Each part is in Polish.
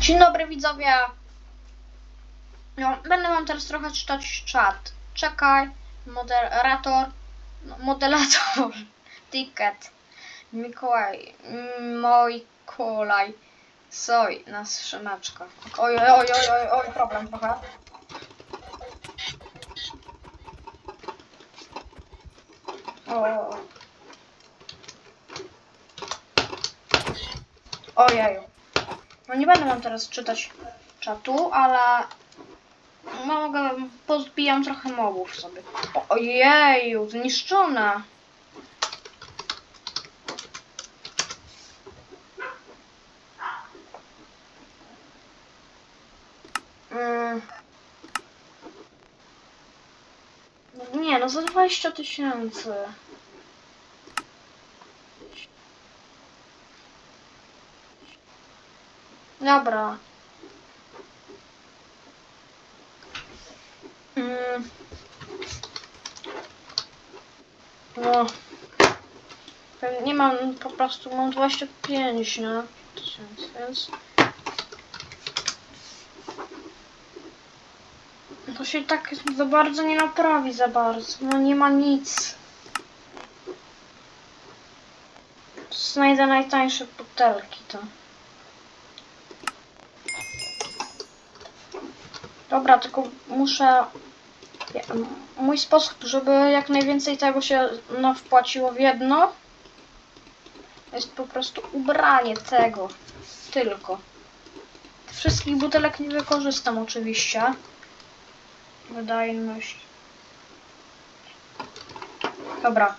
Dzień dobry widzowie. No, będę wam teraz trochę czytać czat. Czekaj, moderator, no, modelator, ticket, Mikołaj, Mojkolaj, soj, nas szymeczka. Oj, oj, oj, oj, oj, oj, problem trochę. O. Ojeju. No nie będę wam teraz czytać czatu, ale mogę, pozbijam trochę mobów sobie. Ojeju, zniszczone. Mm. No Nie, no za 20 tysięcy. Dobra. Mm. No. Nie mam, po prostu mam 25, nie? Tysięcy, więc... To się tak za bardzo nie naprawi za bardzo. No nie ma nic. Znajdę najtańsze butelki to. Dobra, tylko muszę. Mój sposób, żeby jak najwięcej tego się no, wpłaciło w jedno, jest po prostu ubranie tego. Tylko. Wszystkich butelek nie wykorzystam oczywiście. Wydajność. Dobra.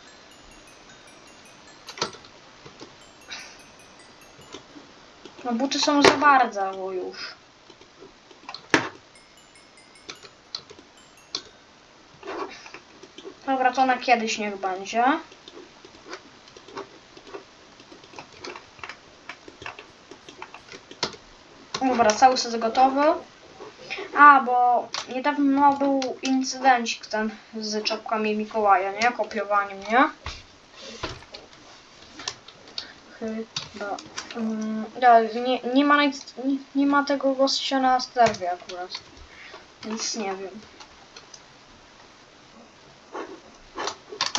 No buty są za bardzo już. Dobra, to na kiedyś niech będzie. Dobra, cały set gotowy. A, bo niedawno był incydencik ten z czapkami Mikołaja, nie? Kopiowaniem, nie? Chyba. Ja, nie, nie, ma nie, nie ma tego gościa na sterwie akurat. Więc nie wiem.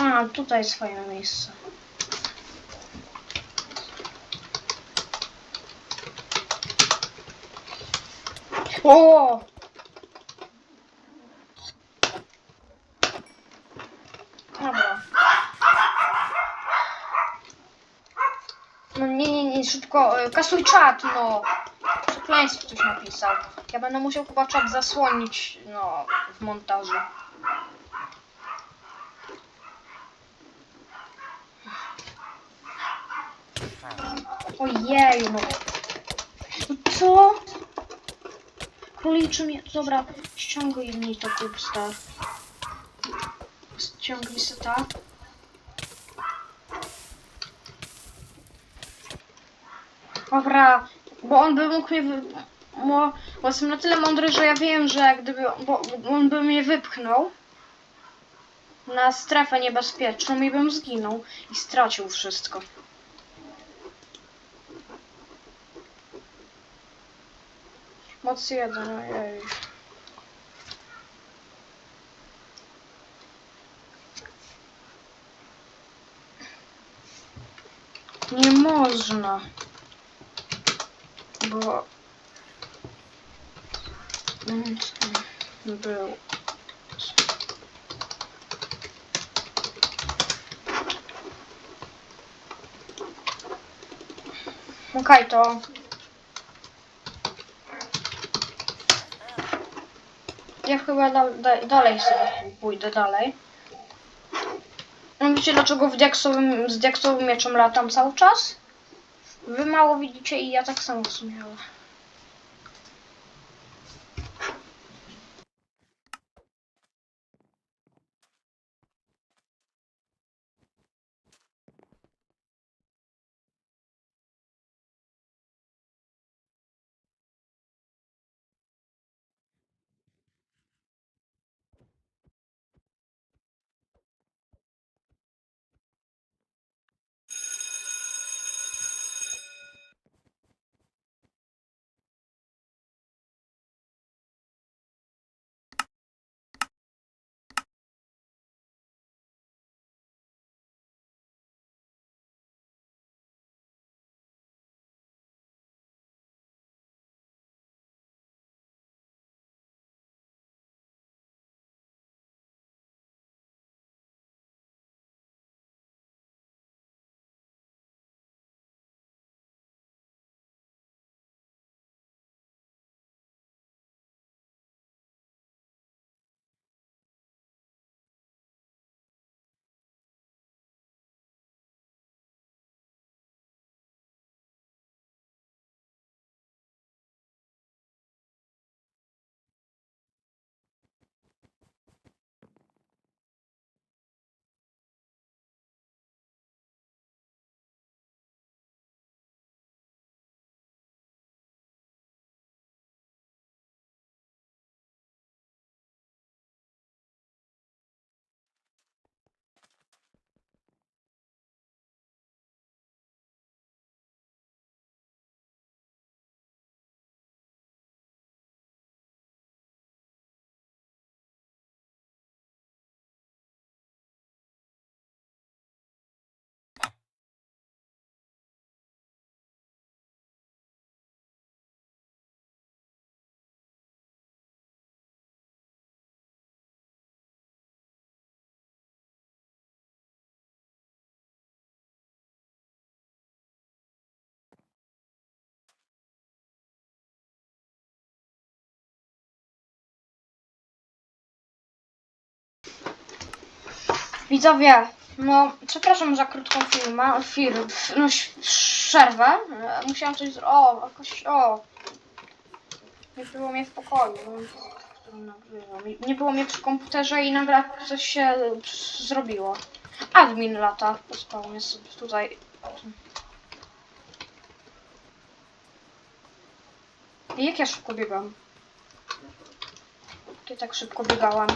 A, tutaj jest fajne miejsce. O! Dobra. No nie, nie, nie, szybko, e, kasuj czat, no. Przekleństwo ktoś napisał. Ja będę musiał chyba czat zasłonić, no, w montażu. Ojej, no. No co? Króliczy mnie. Dobra, ściągaj mi to Cubstar. Ściągnij se tak. Dobra, bo on by mógł mnie wy... Bo, bo jestem na tyle mądry, że ja wiem, że gdyby... Bo, bo on by mnie wypchnął na strefę niebezpieczną i bym zginął i stracił wszystko. Moc jeden, ojej. Nie można. Bo... Mm, Był. Okej, to Ja chyba da, da, dalej sobie pójdę dalej. No Wiecie dlaczego w diaksowym, z diaksowym mieczem latam cały czas? Wy mało widzicie i ja tak samo w sumie, Widzowie, no przepraszam za krótką filmę, fir, no, przerwę. E, Musiałam coś zrobić. O, jakoś, o. Nie było mnie w pokoju, no. I Nie było mnie przy komputerze i nagle coś się e, zrobiło. Admin lata po spawnie sobie tutaj. I jak ja szybko biegam? Ty tak szybko biegałam.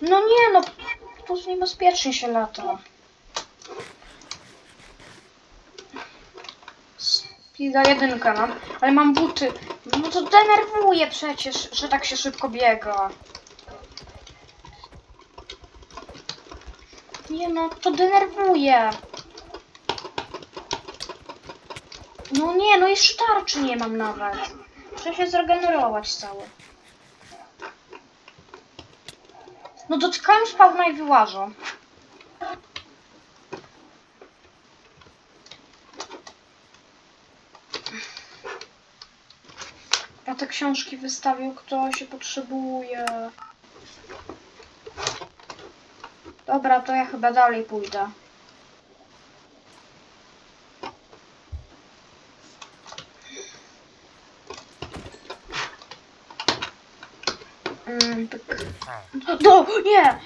No nie no, tu niebezpiecznie się lata. Speeda jedynkę mam, ale mam buty. No to denerwuje przecież, że tak się szybko biega. Nie no, to denerwuje. No nie, no jeszcze tarczy nie mam nawet. Muszę się zregenerować cały. No dotykają spawna i wyłażą. A te książki wystawił kto się potrzebuje. Dobra, to ja chyba dalej pójdę. Tak. No, nie!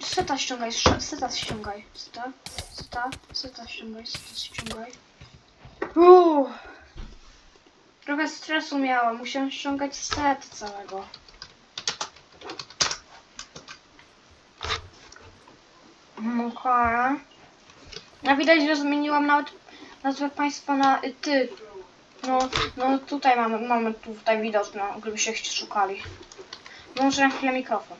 Seta ściągaj, seta ściągaj. Seta, seta, seta ściągaj, seta ściągaj. Uuu. Trochę stresu miałam, musiałam ściągać set całego. Okej. Ja widać, że zmieniłam nawet nazwę państwa na ty. No, no tutaj mamy, mamy tutaj widoczne, gdybyście się szukali. Może na chwilę mikrofon.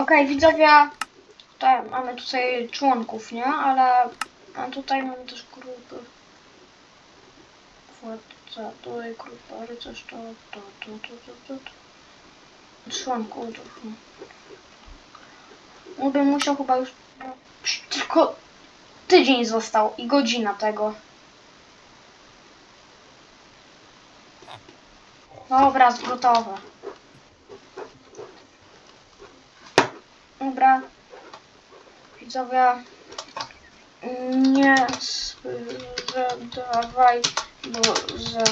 Okej, widzowie, tutaj mamy tutaj członków, nie? Ale a tutaj mamy też grupy. Władca, tutaj grupa, rycerz, to, to, to, to, to, to, to. Członków, bym musiał chyba już... Tylko tydzień został i godzina tego. Dobra, gotowe. Dobra. Widzowie. Nie sprzedawaj, bo za.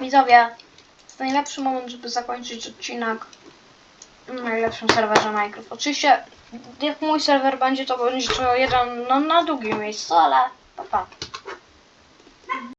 Widzowie. To najlepszy moment, żeby zakończyć odcinek na najlepszym serwerze Minecraft. Oczywiście, jak mój serwer będzie, to będzie to jeden no, na drugim miejscu, ale pa, pa.